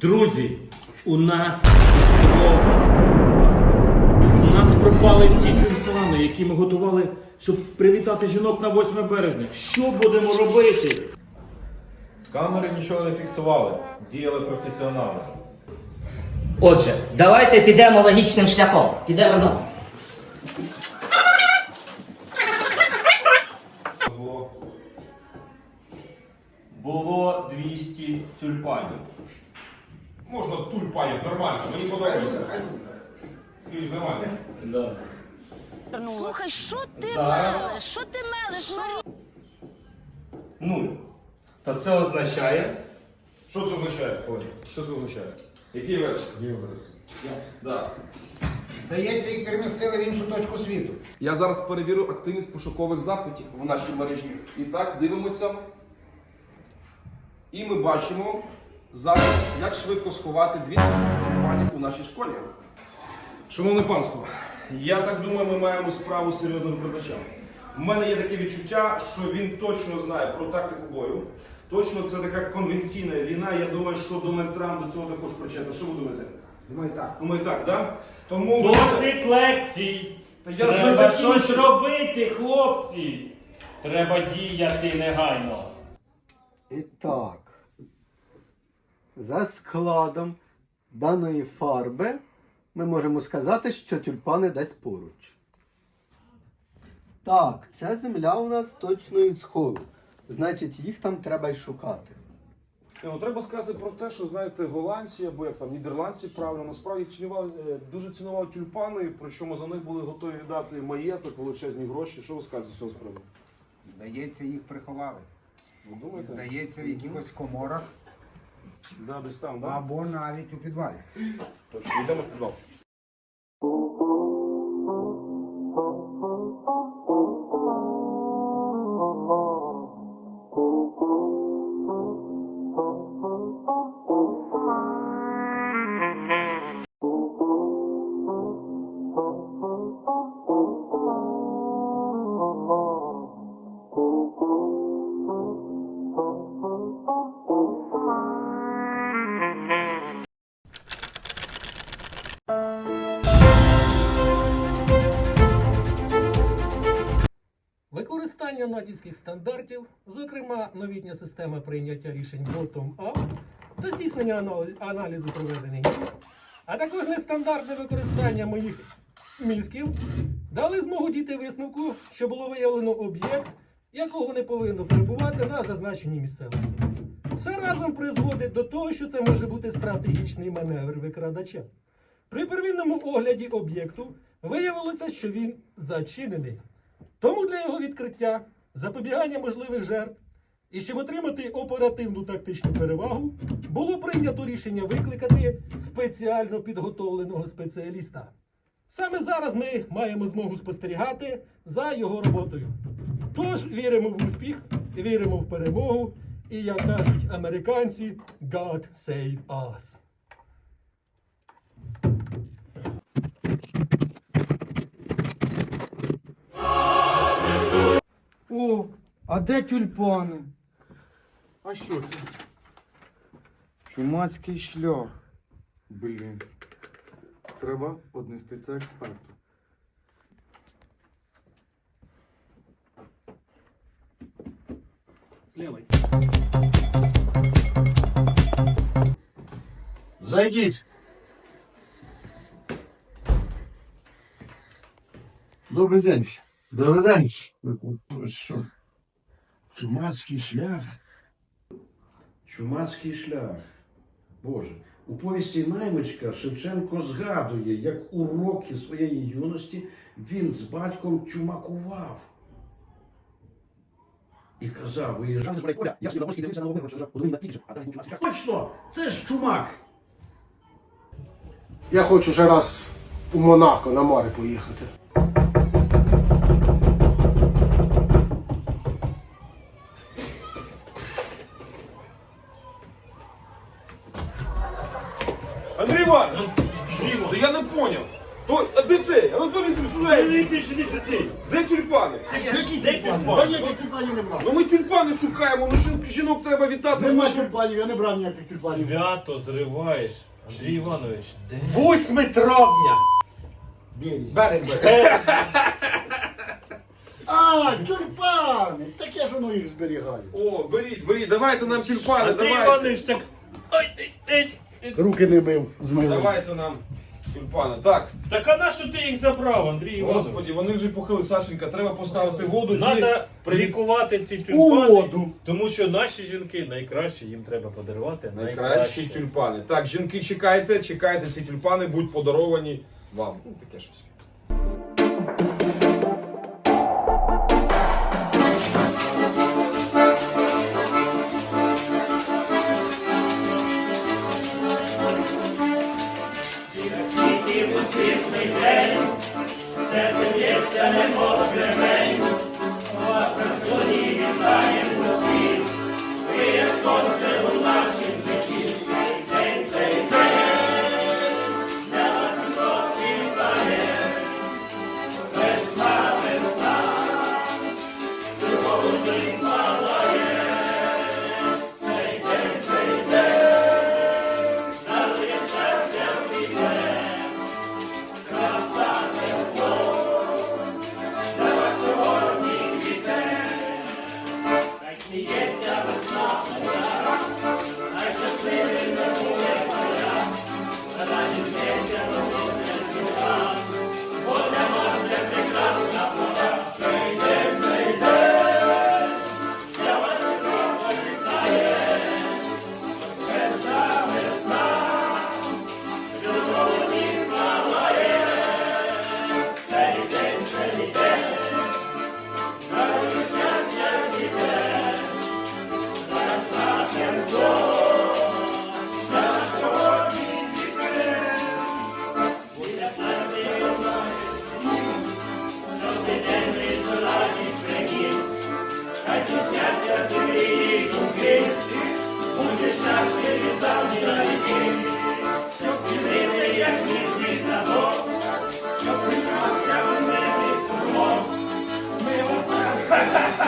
Друзі, у нас. У нас пропали всі тюльпани, які ми готували, щоб привітати жінок на 8 березня. Що будемо робити? Камери нічого не фіксували, діяли професіонали. Отже, давайте підемо логічним шляхом. Підемо разом. Було, було 200 тюльпанів. Можна тульпанів, нормально, мені подобається. Скажіть, нормально. Да. Слухай, що ти Зараз. мелиш? Що ти мелиш, Марія? Нуль. То це означає. Що це означає, Олег? Що це означає? Який вечір? Да. Здається, їх перемістили в іншу точку світу. Я зараз перевірю активність пошукових запитів в нашій мережі. І так, дивимося. І ми бачимо зараз, як швидко сховати 200 тюльпанів у нашій школі. Шановне панство, я так думаю, ми маємо справу з серйозним викладачем. У мене є таке відчуття, що він точно знає про тактику бою. Точно це така конвенційна війна. Я думаю, що Дональд Трамп до цього також причетний. Що ви думаєте? Думаю, так. Думаю, так, да? Тому Досить лекцій. Та я ж не Треба щось робити, хлопці. Треба діяти негайно. І так, за складом даної фарби ми можемо сказати, що тюльпани десь поруч. Так, ця земля у нас точно із сходу. Значить, їх там треба й шукати. Ну, треба сказати про те, що знаєте, голландці або як там нідерландці правильно насправді цінували е, дуже цінували тюльпани, причому за них були готові віддати маєток, величезні гроші. Що ви скажете з цього приводу? Здається, їх приховали. Ви думаєте? Здається, в якихось коморах Да, десь там, да? або навіть у підвалі. Точно, йдемо в підвал. Використання натівських стандартів, зокрема новітня система прийняття рішень bottom-up та здійснення аналізу проведених дій, а також нестандартне використання моїх мізків дали змогу дійти висновку, що було виявлено об'єкт, якого не повинно перебувати на зазначеній місцевості. Все разом призводить до того, що це може бути стратегічний маневр викрадача. При первинному огляді об'єкту виявилося, що він зачинений. Тому для його відкриття, запобігання можливих жертв і щоб отримати оперативну тактичну перевагу, було прийнято рішення викликати спеціально підготовленого спеціаліста. Саме зараз ми маємо змогу спостерігати за його роботою. Тож віримо в успіх, віримо в перемогу, і як кажуть американці, God save us. а де тюльпани? А що це? Чумацький шлях. Блін. Треба однести це експерту. Лівий. Зайдіть. Добрий день. Добрий день. Ось Що? Чумацький шлях. Чумацький шлях. Боже, у повісті наймичка Шевченко згадує, як у роки своєї юності він з батьком чумакував. І казав, виїжджав з поля, я собі на дивився на що лежав у долині над Тігрем, а далі був чумацький шлях. Точно! Це ж чумак! Я хочу ще раз у Монако на море поїхати. Андрій Іванович! Та я не поняв. То, а де цей? Анатолій Сюди! Іди сюди, сюди. Де тюльпани? Де тюльпан? тюльпанів не брав. Ну ми тюльпани шукаємо, ну жін- жінок треба вітати. Нема тюльпанів, я не брав ніяких тюльпанів. Свято зриваєш. Андрій Іванович, де? 8 травня. Березень. А, тюльпани! Так я ж воно їх зберігаю. О, беріть, беріть, давайте нам тюльпани, Андрій давайте. Іванович так. Ой, ей, ей. Руки не бив з. Давайте нам тюльпани. Так, Так а на що ти їх забрав, Андрій Іванович? господі, вони вже похили, Сашенька, треба поставити воду. Треба прилікувати ці тюльпани, Воду. тому що наші жінки найкраще їм треба подарувати Найкращі тюльпани. Так, жінки, чекайте, чекайте, ці тюльпани будуть подаровані вам. Ну, таке щось. Amen. Yes.